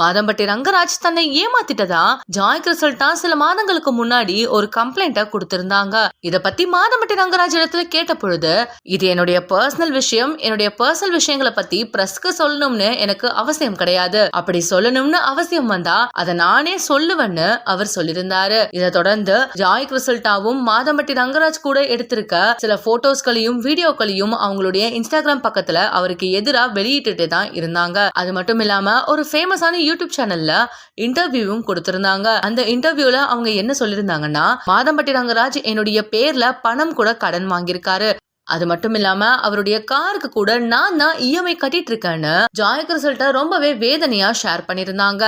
மாதம்பட்டி ரங்கராஜ் தன்னை ஏமாத்திட்டதா? ஜாய் கிறிசல்டா சில மாதங்களுக்கு முன்னாடி ஒரு கம்ப்ளைண்ட கொடுத்திருந்தாங்க. இத பத்தி மாதம்பட்டி ரங்கராஜ் இடத்துல கேட்ட பொழுது இது என்னுடைய பர்சனல் விஷயம் என்னுடைய பர்சனல் விஷயங்களை பத்தி பிரஸ்க்கு சொல்லணும்னு எனக்கு அவசியம் கிடையாது. அப்படி சொல்லணும்னு அவசியம் வந்தா அதை நானே சொல்லுவேன்னு அவர் சொல்லியிருந்தாரு. இதை தொடர்ந்து ஜாய் கிறிசல்டாவும் மாதம்பட்டி ரங்கராஜ் கூட எடுத்திருக்க சில போட்டோஸ்களையும் வீடியோக்களையும் அவங்களுடைய இன்ஸ்டாகிராம் பக்கத்துல அவருக்கு எதிராக வெளியிட்டுட்டு தான் இருந்தாங்க. அது மட்டும் இல்லாம ஒரு ஃபேமஸான யூடியூப் சேனல்ல இன்டர்வியூவும் கொடுத்திருந்தாங்க. அந்த இன்டர்வியூல அவங்க என்ன சொல்லியிருந்தாங்கன்னா மாதம்பட்டி ரங்கராஜ் என்னுடைய பேர்ல பணம் கூட கடன் வாங்கியிருக்காரு. அது மட்டும் இல்லாம அவருடைய காருக்கு கூட நான் தான் இஎம்ஐ கட்டிட்டு இருக்கேன்னு ஜாய் கிறிசல்ட்ட ரொம்பவே வேதனையா ஷேர் பண்ணியிருந்தாங்க.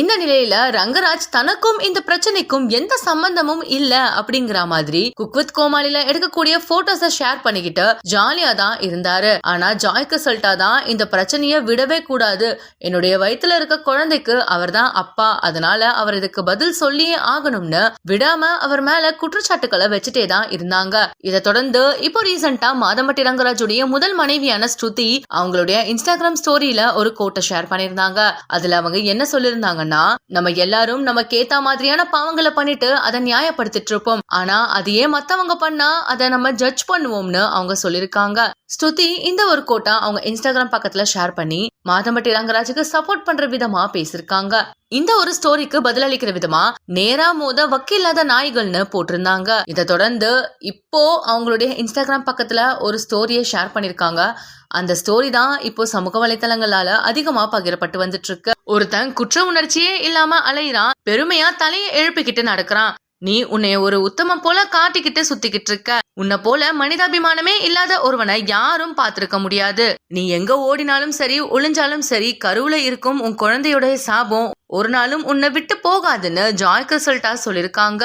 இந்த நிலையில ரங்கராஜ் தனக்கும் இந்த பிரச்சனைக்கும் எந்த சம்பந்தமும் இல்ல அப்படிங்கிற மாதிரி குக்வித் கோமாளில எடுக்கக்கூடிய போட்டோஸ ஷேர் பண்ணிக்கிட்டு ஜாலியா தான் இருந்தாரு. ஆனா ஜாய் கிறிசல்ட்டா தான் இந்த பிரச்சனைய விடவே கூடாது. என்னுடைய வயித்துல இருக்க குழந்தைக்கு அவர் தான் அப்பா. அதனால அவர் இதுக்கு பதில் சொல்லியே ஆகணும்னு விடாம அவர் மேல குற்றச்சாட்டுக்களை வச்சுட்டே தான் இருந்தாங்க. இதை தொடர்ந்து இப்போ ரீசெண்டா மாதம்பட்டி ரங்கராஜுடைய முதல் மனைவியான ஸ்ருதி அவங்களுடைய இன்ஸ்டாகிராம் ஸ்டோரியில ஒரு கோட்டை ஷேர் பண்ணியிருந்தாங்க. அதுல அவங்க என்ன சொல்லியிருந்தாங்கன்னா நம்ம எல்லாரும் நமக்கு கேத்தா மாதிரியான பாவங்களை பண்ணிட்டு அதை நியாயப்படுத்திட்டு இருப்போம். ஆனா அது ஏன் மத்தவங்க பண்ணா அதை நம்ம ஜட்ஜ் பண்ணுவோம்னு அவங்க சொல்லியிருக்காங்க. ஸ்ருதி இந்த ஒரு கோட்டா அவங்க இன்ஸ்டாகிராம் பக்கத்துல ஷேர் பண்ணி மாதம்பட்டி ரங்கராஜுக்கு சப்போர்ட் பண்ற விதமா பேசிருக்காங்க. இந்த ஒரு ஸ்டோரிக்கு பதிலளிக்கிற விதமா நேரா மோத வக்கில்லாத நாய்கள்னு போட்டிருந்தாங்க. இதை தொடர்ந்து இப்போ அவங்களுடைய இன்ஸ்டாகிராம் பக்கத்துல ஒரு ஸ்டோரியை ஷேர் பண்ணிருக்காங்க. அந்த ஸ்டோரி தான் இப்போ சமூக வலைத்தளங்களால அதிகமா பகிரப்பட்டு வந்துட்டு இருக்கு. ஒருத்தன் குற்ற உணர்ச்சியே இல்லாம அலையிறான் பெருமையா தலையை எழுப்பிக்கிட்டு நடக்கிறான். நீ உன்னை ஒரு உத்தமம் போல காட்டிக்கிட்டு சுத்திக்கிட்டு இருக்க உன்னை போல மனிதாபிமானமே இல்லாத ஒருவனை யாரும் பார்த்திருக்க முடியாது. நீ எங்க ஓடினாலும் சரி ஒளிஞ்சாலும் சரி கருவுல இருக்கும் உன் குழந்தையோட சாபம் ஒரு நாளும் உன்னை விட்டு போகாதுன்னு ஜாய் கிறிசல்டா சொல்லிருக்காங்க